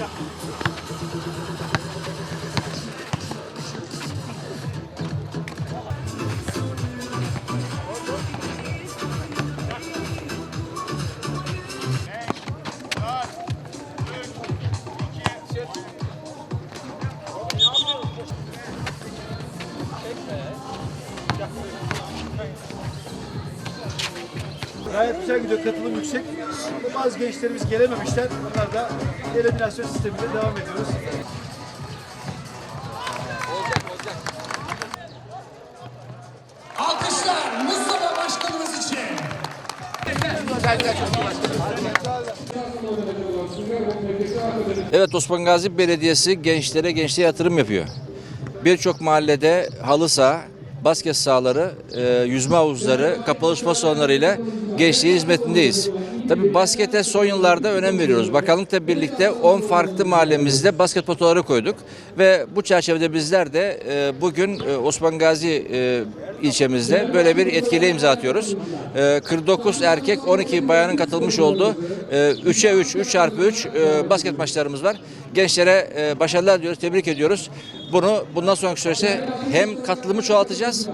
した。Güzel gidiyor, katılım yüksek. Bazı gençlerimiz gelememişler. Bunlar da eliminasyon sistemiyle devam ediyoruz. Alkışlar Mustafa Başkanımız için. Evet Osman Gazi Belediyesi gençlere gençliğe yatırım yapıyor. Birçok mahallede halı saha, basket sahaları, e, yüzme havuzları, kapalı spor salonlarıyla gençliğin hizmetindeyiz. Tabii baskete son yıllarda önem veriyoruz. Bakanlıkla birlikte 10 farklı mahallemizde basket potaları koyduk ve bu çerçevede bizler de e, bugün e, Osman Gazi e, ilçemizde böyle bir etkili imza atıyoruz. E, 49 erkek 12 bayanın katılmış olduğu e, 3'e 3, 3 çarpı 3 e, basket maçlarımız var. Gençlere başarılar diliyoruz, tebrik ediyoruz. Bunu bundan sonraki süreçte hem katılımı çoğaltacağız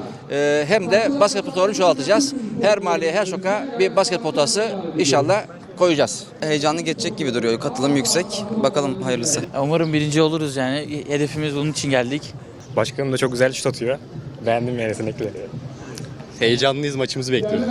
hem de basket potalarını çoğaltacağız. Her mahalleye, her sokağa bir basket potası inşallah koyacağız. Heyecanlı geçecek gibi duruyor. Katılım yüksek. Bakalım hayırlısı. Umarım birinci oluruz yani. Hedefimiz bunun için geldik. Başkanım da çok güzel şut atıyor. Beğendim yani yetenekleri. Heyecanlıyız maçımızı bekliyoruz.